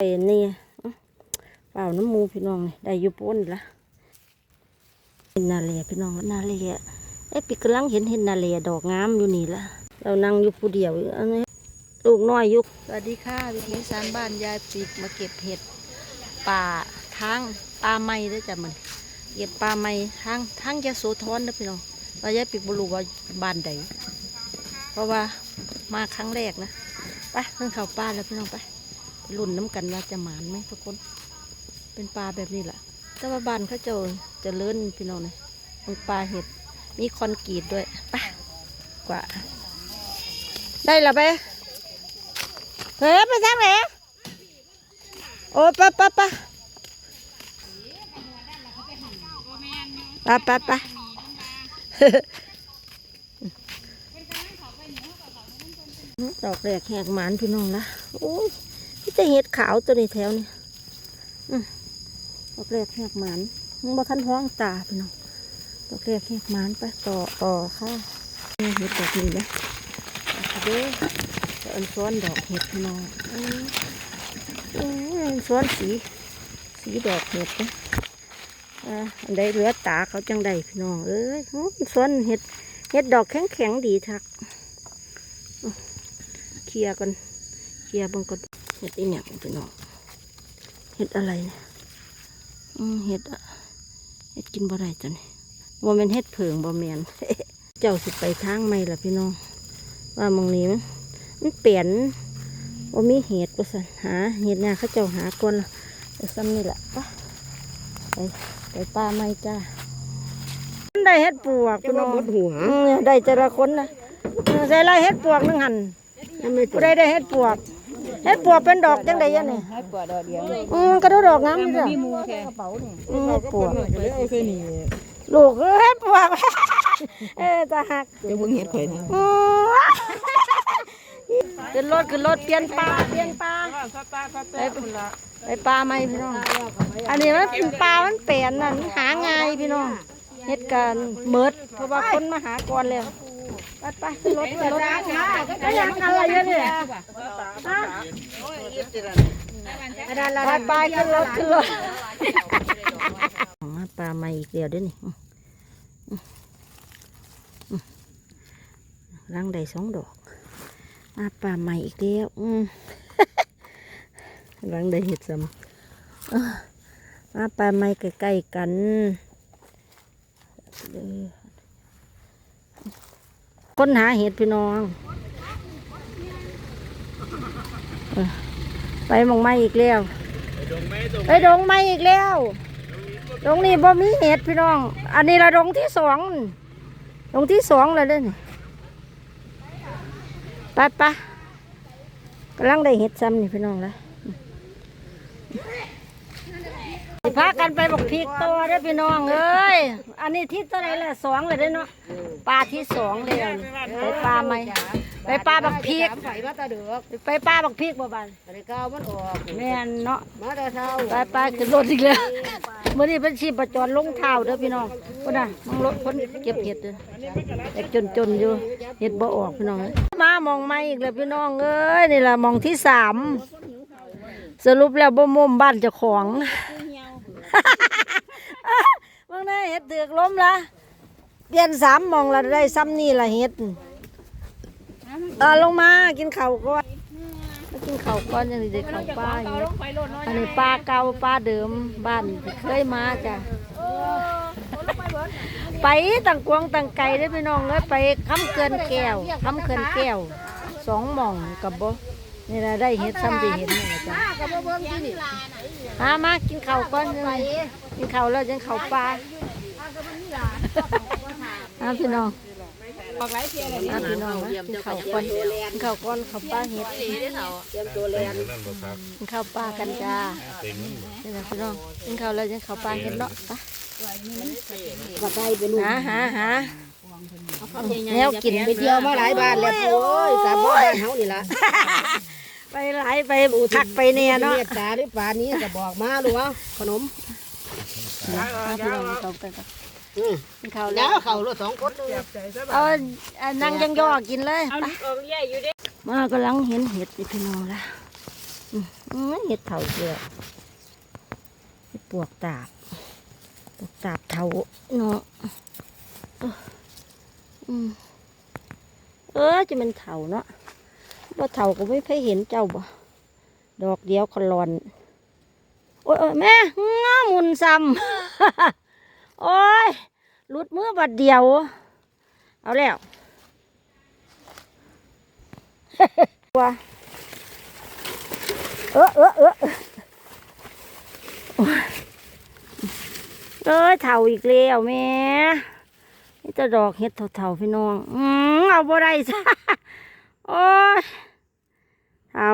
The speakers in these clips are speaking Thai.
ไอ้นี่เปล่าน้ำมูพี่น้องได้อยู่ป้นละเห็นนาเลียพี่น้องนาเลียไอ้ปีกลังเห็นเห็นนาเลียดอกงามอยู่นี่ละเรานั่งอยู่ผู้เดียวอันนี้ลูกน้อยอยู่สวัสดีค่ะวิถีสารบ้านยายปีกมาเก็บเห็ดป่าทางป่าไม้เด้วยจ้ะมันเก็บป่าไม้ทางทางยะโสธรนะพี่น้องว่ายายปีกบรูว่าบ้านใดเพราะว่ามาครั้งแรกนะไปเพิ่งเข้าป่าแล้วพี่น้องไป ไปลุ่นน้ำกันว่าจะหมานไหมทุกคน เป็นปลาแบบนี้แหละแต่ว่าบ้านเขาเจะจะเลื่อนพี่น้องเลยมันปลาเห็ด มีคอนกรีตด้วยไปกว่า ได้และไปเฮ้ยไปทางไหนโอ้ปไปไปไปไปไปะดอกแรกแหกหมานพี่น้องละโอ้ย จะเห็ดขาวตัวนี้แถวนี่อื้อดอกแรกแหกหมานมึงบ่ทันห้องตาพี่น้องดอกแรกแหกหมานไปต่อต่อค่ะเห็ดดอกนี้นะเด้อจะอันซ้อนดอกเห็ดพี่น้องอันซ้อนสี สีดอกเห็ดนะอ่าอันใดเหลือตาเขาจังใดพี่น้องเอ้ยอื้อซ้อนเห็ดเห็ดดอกแข็งแข็งดีทักเคลียร์กันเคลียร์เบางกัน เห็ดอีหยังพี่น้องเห็ดอะไรเนี่ยอืมเห็ดอะเห็ดกินบ่ได้จ้ะนี่บ่แม่นเห็ดเผิงบ่แม่นเจ้าสิไปทางไม่ล่ะพี่น้อง ว่าหมองนี้มันมันเปลี่ยนว่ามีเห็ดก็สันหาเห็ดนาเขาเจ้าหาก่อนละไปซ้ำนี่แหละไปไปไปป่าไม่จ้าได้เห็ดปวกพี่น้องหัวอืมได้แต่ละคนนะเออใส่ไรเห็ดปวกนึงหันผู้ใดได้เฮ็ดปวก เฮ็ดปวกเป็นดอกจังไดยันนี่ให้ปวดดอกเดียวอืมกระโดดดอกงามนี่เด้อมีมูแค่อืมเฮ็ดปวกก็เลยเอาเส้นนี้ลูกเอ้ยเฮ็ดปวกเออตาหักจะเบิ่งเห็ดข่อยนะอืมขึ้นรถขึ้นรถเปลี่ยนปลาเปลี่ยนปลาไปไปปลาไหมพี่น้อง อันนี้มันเป็นปลา มันเปลี่ยนนั่นหาง่ายพี่น้องเฮ็ดกันเมิดเพราะว่าคนมาหาก่อนแล้ว ไปไปขึ้นรถขึ้นรถก็ยังอะไรเยอะเนี่ยฮะไปไปขึ้นรถขึ้นรถปลาม่อีกเดียวด้วยนี่รังได้สองดอกมาปลาใหม่อีกเดียวรังได้เห็ดซ้ำอาปลาใหม่ใกล้ๆกันเค้นหาเห็ดพี่น้อง ไปมองไม้อีกแล้วไปดงไม้อีกแล้วดงนี้บ่มีเห็ดพี่น้อง อันนี้ละดงที่สองดงที่สองเลยเด้นี่ไปไปกำลังได้เห็ดซ้ำนี่พี่น้องละ สิพากันไปบอกพริกตัวเด้อพี่น้องเอ้ย อันนี้ที่ตัวไหนละสองเลยเด้อเนาะปลาที่สองเลยอันนี้ไปปลาไหมไปปลาบักพริกไฟมาตาเดือกไปปลาบักพริกบ่บันอันนี้ก้าวมันออก แม่นเนาะ มาแต่เช้าไปไปขึ้นรถอีกแล้วเมื่อนี้เป็นชีพประจรลงเท้าเด้อพี่น้องคนน่ะมองรถคนเก็บเห็ดเด้อแต่จนจนๆอยู่เห็ดบ่ออกพี่น้องเอ้ยมามองไม่อีกแล้วพี่น้องเอ้ยนี่ล่ะมองที่สามสรุปแล้วบ่มุมบ้านเจ้าของ เมื่อนี้เห็ดเตือกล้มละเปลี่ยนสามมองละได้ซ้ำนี่ละเห็ดเออลงมากินข้าวก่อนกินข้าวก่อนยังสิได้ข้าวปลาอยู่อันนี้ปลาเก่าปลาเดิมบ้านเคยมาจ้ะไปต่างกวงต่างไก่ได้อพี่น้องเลยไปค้ำเกินแก้วค้ำเกินแก้วสองมองกับบ่ นี่ละได้เห็ดซ้ำที่เห็นนี่ละจ้ะมามากินข้าวก่อนเลยกินข้าวแล้วยังข้าวปลาอาพี่น้องอาพี่น้องนะกินข้าวก่อนกินข้าวก่อนข้าวปลาเห็ดเตรียมตัวแลนกินข้าวปลากันจ้านี่นะพี่น้องกินข้าวแล้วยังข้าวปลาเห็นเนาะไปก็ได้ไปนู่นหาหาหา แนวกินไปเที่ยวมาหลายบ้านแล้วโอ้ยกลับบ้านเฮานี่ล่ะไปหลายไปทักไปเนี่ยเนาะเมตตาหรือป่านี้ก็บอกมาลูกว่าขนมเอาพี่น้องเอาไปก่อนอืมกินข้าวแล้แล้ววเขารถสองคนเลยเอาอันนั่งยังย่อกินเลยไปมากำลังเห็นเห็ดนี่พี่น้องละอืมอืมเห็ดเถาเกลือเห็ดปวกตาบปวกตาบเถาเนาะเอืมเออจะเป็นเถาเนาะบ่เถาก็ไม่เคยเห็นเจ้าบ่ดอกเดียวคลอนโอ้ยแม่ง้ามุนซ้ำโอ้ยหลุดมือบัดเดียว เอาแล้วว่าเออเออเออโอ้ยเอ้ยเท่าอีกแล้วแม่ นี่จะดอกเห็ดเท่าๆพี่น้อง อืมเอาบ่ได้จ้ะโอ้ยเท่า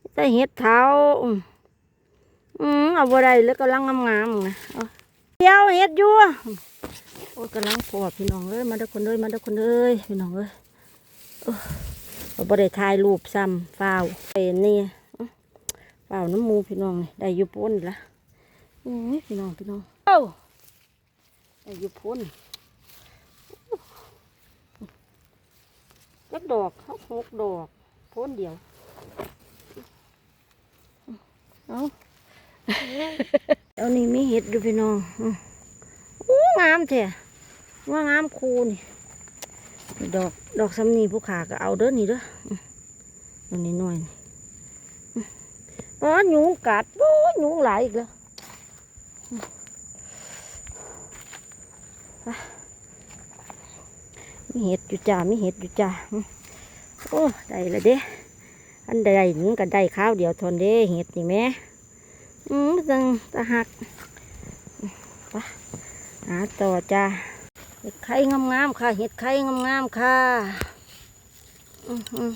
นี่จะเห็ดเท่าอืมเอาบ่ได้แล้วกำลังงามๆนะเอาเดี๋ยวเฮ็ดอยู่โอ้ยกำลังปวดพี่น้องเอ้ยมาเด้อคนเอ้ยมาเด้อคนเอ้ยพี่น้องเอ้ยเออเอาบ่ได้ถ่ายรูปซ้ำฟ้าวไปนี่อื้อฟ้าวน้ำมูพี่น้องนี่ได้อยู่พ้นละโอ้ยพี่น้องพี่น้องเอ้า อยู่พ้นจักดอกเขาหกดอกพ้นเดียว เอาเอานี่มีเห็ดอยู่พี่น้องอู้งามแท้ว่างามคูนี่ดอกดอกสำนีผู้ขาก็เอาเด้อนี่เด้ออื้ออันนี้หน่อยนี่อ๋อหนูกัดโอ้หนูหลายอีกแล้ว มีเห็ดอยู่จ้ามีเห็ดอยู่จ้าโอ้ได้ละเด้อันใดหนึ่งก็ได้ข้าวเดียวทนเด้เห็ดนี่แม่อืมจังตะหักไปหาต่อจ้าเห็ดไข่งามๆค่ะ เห็ดไข่งามๆค่ะ อืมอืม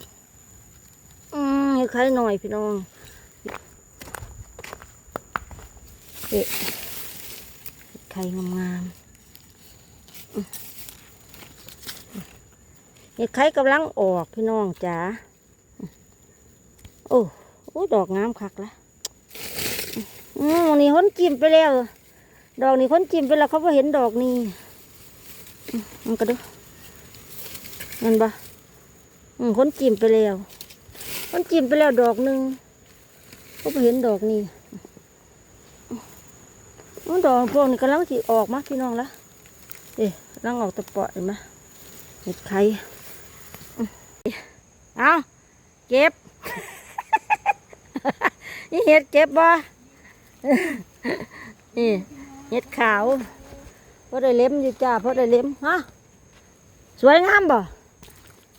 อืมเห็ดไข่หน่อยพี่น้องเห็ดไข่งามๆอืม เห็ดไข่กำลังออกพี่น้องจ้าโอ้โอ้ดอกงามคักละอืมนี่คนจิ้มไปแล้ว ดอกนี่ค้นจิ้มไปแล้วเขาพอเห็นดอกนี่มันก็ดูเห็นปะอืมคนจิ้มไปแล้วค้นจิ้มไปแล้วดอกหนึ่งเขาพอเห็นดอกนี่อืมดอกพวกนี้กำลังสิออกมาพี่น้องละ เอ๊ะกำลังออกตะปาะเห็นไหมเห็ดไข่เอาเก็บนี่เห็ดเก็บบ่นี่เห็ดขาวพอได้เล็มอยู่จ้าพอได้เล็มฮะสวยงามบ่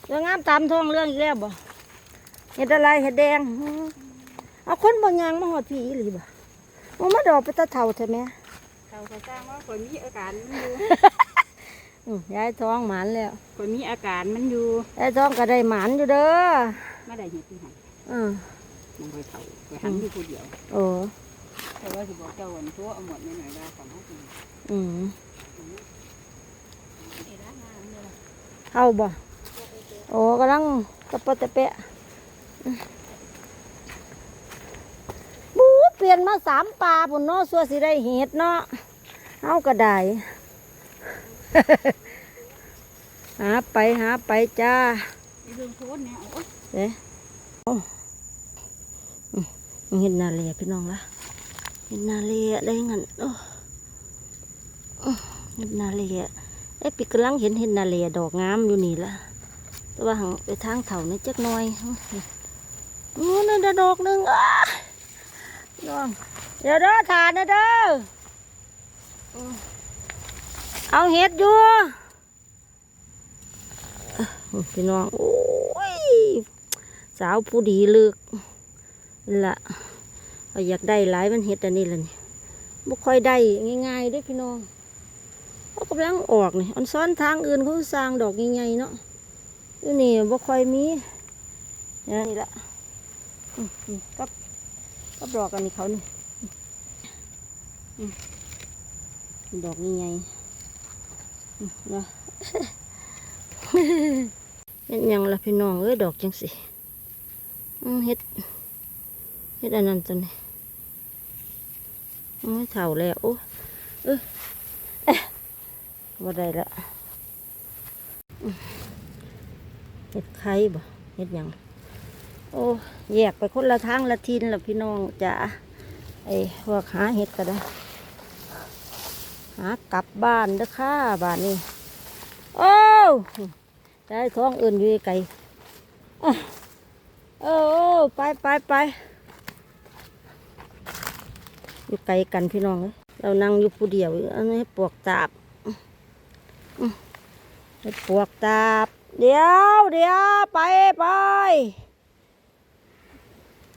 สวยงามตามท้องเรื่องอีกแล้วบ่เห็ดอะไรเห็ดแดงเอาคนบางอย่างมาหอดผีอีหรือบ่มันมาดอกไปตะเท่าใช่ไหม เขาก็จ้างว่าคนมีอาการมันอยู่อื้อยายท้องหมานแล้วคนมีอาการมันอยู่ยายท้องก็ได้หมานอยู่เด้อไม่ได้เห็ดที่หันอือมันไปเผาไปหันอยู่คนเดียวโอ้แต่ว่าสิบอกเจ้าวันทั่วเอาหมดไม่หน่อยได้ของเขาจริงอืมนี่ร้านงานนี่แหละเข้าบ่โอ้กำลังตะปะตะเปะอื้อบูเปลี่ยนมาสามปลาพุ่นเนาะสัวสิได้เห็ดเนาะ เอาก็ได้หาไปหาไปจ้าไอ้เรื่องโพสต์เนี่ยโอ๊ยเด้โอ้อืมเห็นนาเลียพี่น้องละเห็นนาเลียได้งั้นโอ้อื้อเห็นนาเลียเอ้ปีกำลังเห็นเห็นนาเลียดอกงามอยู่นี่ละแต่ว่าหังไปทางเถานี่จักหน่อยอู้นั่นนะดอกหนึ่งอ้าน้องเดี๋ยวเด้อทานนะเด้ออืม เอาเห็ดอยู่พี่น้อง โอ้ย สาวผู้ดีเลือกนั่นละอยากได้หลายมันเห็ดอันนี้ละนี่บ่ค่อยได้ง่ายๆด้วยพี่น้องเขากำลังออกนี่อันซ้อนทางอื่นเขาสร้างดอกใหญ่ๆเนาะอยู่นี่บ่ค่อยมีนี่นี่ละกับกับดอกอันนี้เขานี่ ดอกใหญ่ๆอืมเนาะเป็นหยังละพี่น้องเอ้ยดอกจังสิเฮ็ดเฮ็ดอันนั้นจังนี่โอ้ยเท่าแล้วโอ้เออเอ๊ะบ่ได้ละเฮ็ดไข่บ่เฮ็ดยังโอ้แยกไปคนละทางละทินละพี่น้องจ้ะไอ้พวกหาเห็ดก็ได้ หากลับบ้านเด้อค่ะบ้านนี้โอ้วได้ท้องอื่นอยู่ไกลอะเออเออไปไปไปอยู่ไกลกันพี่น้องเอ้ยเรานั่งอยู่ผู้เดียวอันนี้ปวกตาบปวกตาบ เดี๋ยวเดี๋ยวไปไป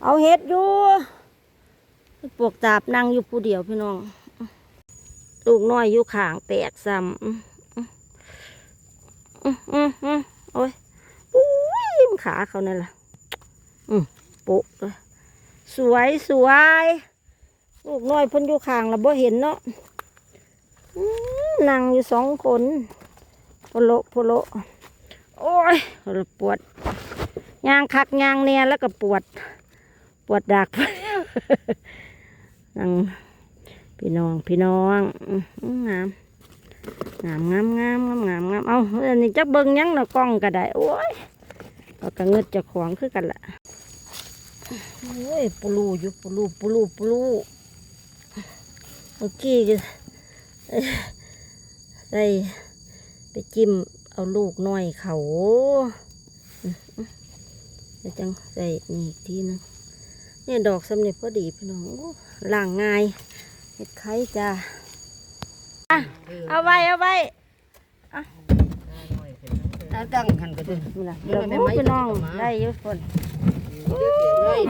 เอาเห็ดอยู่ปวกตาบนั่งอยู่ผู้เดียวพี่น้อง ลูกน้อยอยู่ข้างแตกซ้ำอืมอืมอืมโอ้ยอุ้ยมันขาเขานั่นล่ะ อืมโปุ๊เลยสวยสวยลูกน้อยพ้นอยู่ข้างแล้วบ่เห็นเนาะนั่งอยู่สองคนโพโลโพโลโอ้ยปวดยางคักยางเนี่ยแล้วก็ปวด ปวดดักนั่ง พี่น้องพี่น้องงามงามงามงามงามงามงามเอาอันนี้จะเบิ่งยังเนากล้องก็ได้โอ้ยเราก็เงิดจะของคือกันละโอ้ยปูลูอยู่ปูลูปูลูปูลูเมื่อกี้ก็เอ้ยได้ไปจิ้มเอาลูกน้อยเขาอื้อหือเดี๋ยวจังใส่นี่อีกทีนึงเนี่ยดอกสำเร็จพอดีพี่น้องล่างง่าย เห็ดไข่จ้าอะเอาไว้เอาไว้ตั้งหันก็ได้นี่ล่ะเดี๋ยวโอ้พี่น้องได้อยุคน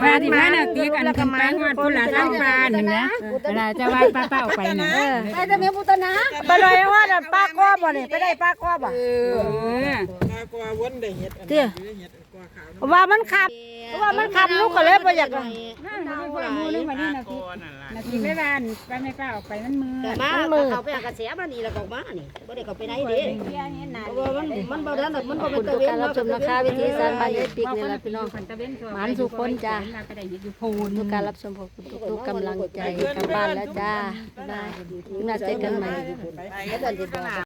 มาที่มาน่ะตีกันกันไปฮอดพุ่นละทางบ้านนี่นะเวลาจะว่าป้าเป้าไปน่ะไปแต่เมียพุตนะไปเลยว่าน่ะป้าก้อบ่นี่ไปได้ป้าก้อบ่เออเตี้ยว่ามันขับ เพราะว่ามันขับลูกก็เลยบ่อยากนั่นมันคนละมือนึงวันนี้นาทีนาทีไม่บ้านไปไม่เป้าไปมันมือมาเขาไปกระแสมานี่แล้วก็มานี่บ่ได้เขาไปไหนเด้มันมันบ่ได้มันบ่เป็นตะเวนรับชมนะคะวิธีสารบานยายปิกนี่ล่ะพี่น้อง หมานสุขคนจ้ะ ก็ได้อยู่พูนทุกการรับชมขอบคุณทุกๆกำลังใจกลับบ้านแล้วจ้าบ๊ายบายน่าเจอกันใหม่